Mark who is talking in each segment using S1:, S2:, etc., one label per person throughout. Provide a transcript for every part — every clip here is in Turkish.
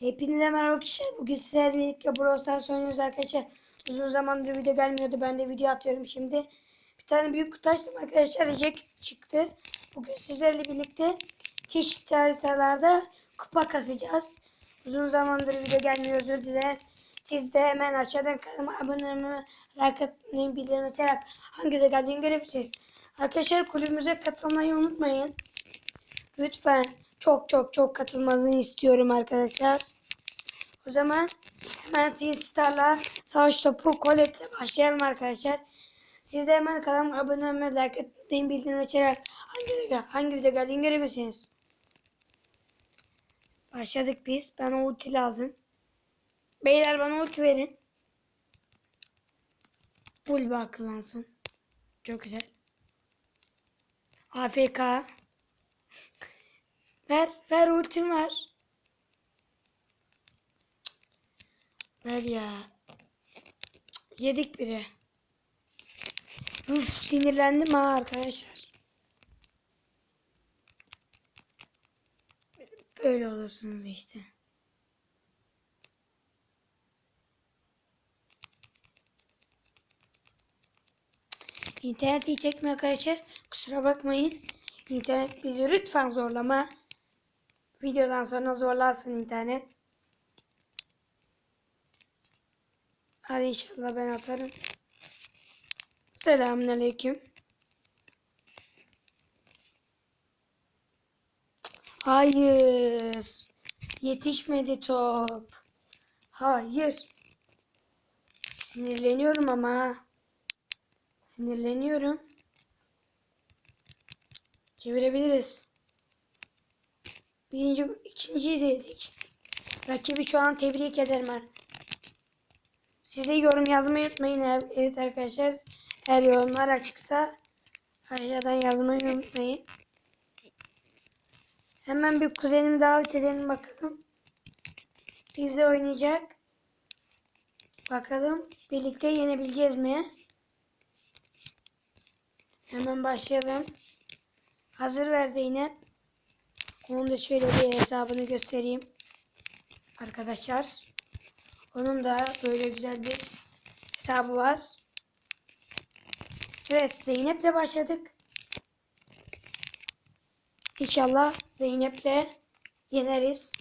S1: Hepinize merhaba arkadaşlar. Bugün sizlerle birlikte Brawl Stars oynuyoruz arkadaşlar. Uzun zamandır video gelmiyordu. Ben de video atıyorum şimdi. Bir tane büyük kutu açtım arkadaşlar. Jack çıktı. Bugün sizlerle birlikte çeşitli haritalarda kupa kasacağız. Uzun zamandır video gelmiyor özür dilerim. Siz de hemen aşağıdan kanalıma abone olmayı, like atmayı, bildirim açarak hangi de geldiğini görebilirsiniz. Arkadaşlar kulübümüze katılmayı unutmayın. Lütfen çok çok çok katılmanızı istiyorum arkadaşlar. O zaman hemen Star'la savaş topu koletle başlayalım arkadaşlar. Siz de hemen kanalıma abone olmayı, like etmeyi, bildirim açarak hangi video, hangi video geldiğini görebilirsiniz. Başladık biz. Bana ulti lazım. Beyler bana ulti verin. Bulba akıllansın. Çok güzel. AFK. Ver ultim var. Ver ya. Yedik biri. Uf sinirlendim ha arkadaşlar. Böyle olursunuz işte. İnternet iyi çekmiyor arkadaşlar. Kusura bakmayın. İnternet bizi lütfen zorlama. Videodan sonra zorlarsın internet. Hadi inşallah ben atarım. Selamünaleyküm. Hayır. Yetişmedi top. Hayır. Sinirleniyorum ama. Sinirleniyorum. Çevirebiliriz. Birinci, ikinci dedik. Rakibi şu an tebrik ederim. ben. Siz de yorum yazmayı unutmayın. Evet arkadaşlar. Eğer yorumlar açıksa aşağıdan yazmayı unutmayın. Hemen bir kuzenimi davet edelim bakalım. Bizle oynayacak. Bakalım birlikte yenebileceğiz mi? Hemen başlayalım. Hazır ver Zeynep. Onun da şöyle bir hesabını göstereyim. Arkadaşlar. Onun da böyle güzel bir hesabı var. Evet Zeynep'le başladık. İnşallah Zeynep'le yeneriz.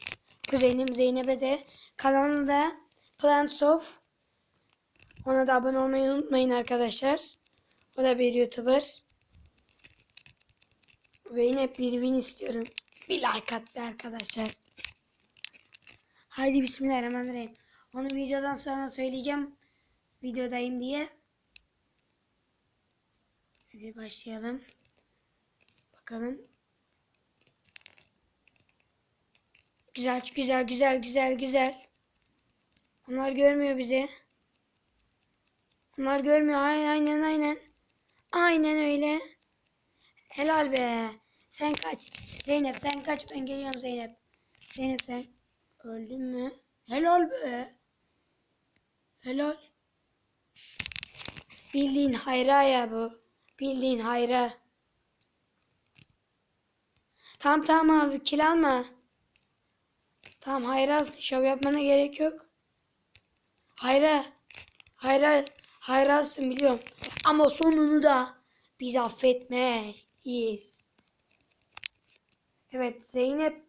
S1: Kuzenim Zeynep'e de kanalında Plants of ona da abone olmayı unutmayın arkadaşlar. O da bir YouTuber. Zeynep bir win istiyorum. Bir like at be arkadaşlar. Haydi bismillahirrahmanirrahim. Onu videodan sonra söyleyeceğim. Videodayım diye. Hadi başlayalım. Bakalım. Güzel güzel güzel güzel güzel. Onlar görmüyor bizi. Onlar görmüyor. Aynen aynen. Aynen öyle. Helal be. Sen kaç. Zeynep sen kaç. Ben geliyorum Zeynep. Zeynep sen öldün mü? Helal be. Helal. Bildiğin hayra ya bu. Bildiğin hayra. Tamam tamam abi kill alma. Tamam hayra şov yapmana gerek yok. Hayra. Hayra. Hayrasın biliyorum. Ama sonunu da biz affetmeyiz. Evet Zeynep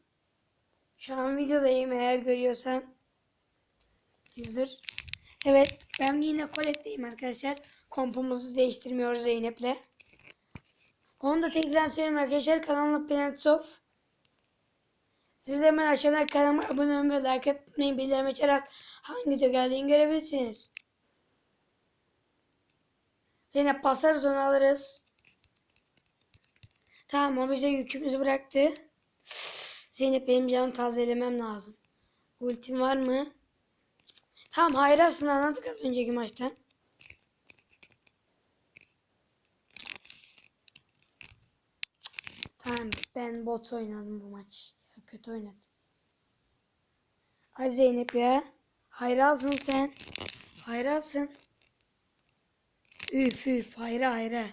S1: şu an videodayım eğer görüyorsan. Yüzdür. Evet ben yine koletteyim arkadaşlar. Kompumuzu değiştirmiyoruz Zeynep'le. Onu da tekrar söyleyeyim arkadaşlar. Kanalına Planets of. Siz hemen aşağıdan kanalıma abone olmayı, like etmeyi, bildirim açarak hangi video geldiğini görebilirsiniz. Zeynep basarız onu alırız. Tamam o bize yükümüzü bıraktı. Zeynep benim canım tazelemem lazım. Ultim var mı? Tamam hayır aslında anladık az önceki maçtan. Tamam ben bot oynadım bu maç. Kötü oynadım. Hadi Zeynep ya. Hayrasın sen. Hayrasın. Üf üf hayra hayra.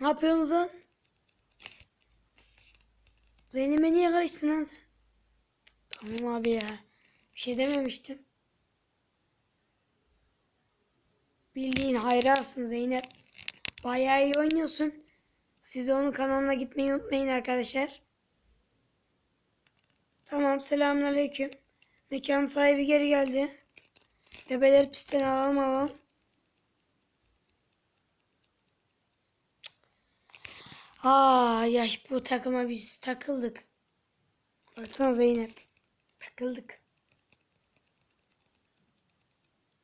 S1: Ne yapıyorsunuz lan? Zeynep'e niye karıştın lan sen? Tamam abi ya. Bir şey dememiştim. Bildiğin hayransın Zeynep. Bayağı iyi oynuyorsun. Siz onun kanalına gitmeyi unutmayın arkadaşlar. Tamam selamünaleyküm. Mekan sahibi geri geldi. Bebeleri pistten alalım alalım. Aa yaş bu takıma biz takıldık. Baksana Zeynep. Takıldık.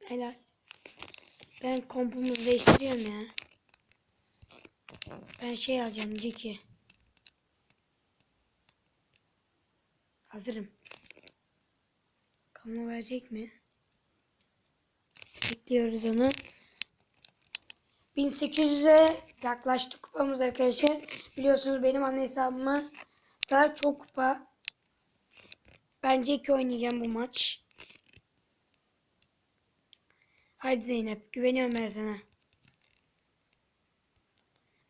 S1: Helal. Ben kompumuzu değiştiriyorum ya. Ben şey alacağım Jackie. Hazırım. Kamu verecek mi? Bekliyoruz onu. 1800'e yaklaştık kupamız arkadaşlar. Biliyorsunuz benim anne hesabıma daha çok kupa. Bence iki oynayacağım bu maç. Hadi Zeynep güveniyorum ben sana.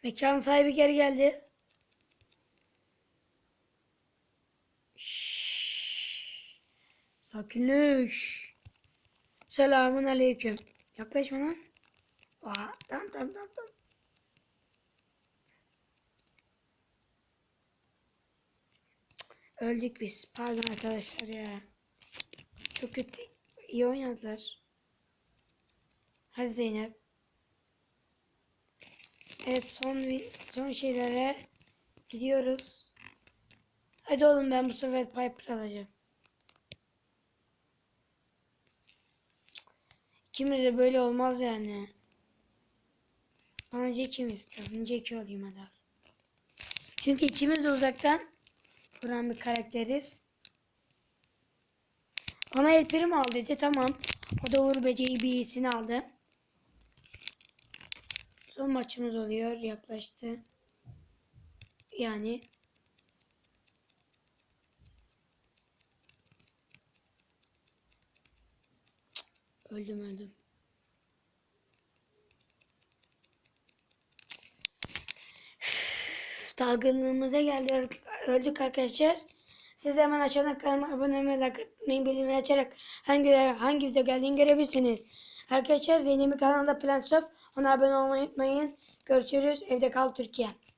S1: Mekan sahibi geri geldi. Şşş. Sakinleş. Selamun aleyküm. Yaklaşma lan. Aa, tamam tamam tamam tamam. Öldük biz. Pardon arkadaşlar ya. Çok kötü. İyi oynadılar. Hadi Zeynep. Evet son son şeylere gidiyoruz. Hadi oğlum ben bu sefer Piper alacağım. İkimiz de böyle olmaz yani. Bana Jackie mi istiyorsun? Jackie olayım hadi. Çünkü ikimiz de uzaktan vuran bir karakteriz. Bana El Primo al dedi. Tamam. O da Uğur Böceği bir iyisini aldı. Son maçımız oluyor. Yaklaştı. Yani. Öldüm öldüm. Dalgınlığımıza geldik. Öldük arkadaşlar. Siz hemen aşağıdan kanalıma abone olmayı, like atmayı, bildirimleri açarak hangi hangi video geldiğini görebilirsiniz. Arkadaşlar Zeynep'in kanalında Plants of. Ona abone olmayı unutmayın. Görüşürüz. Evde kal Türkiye.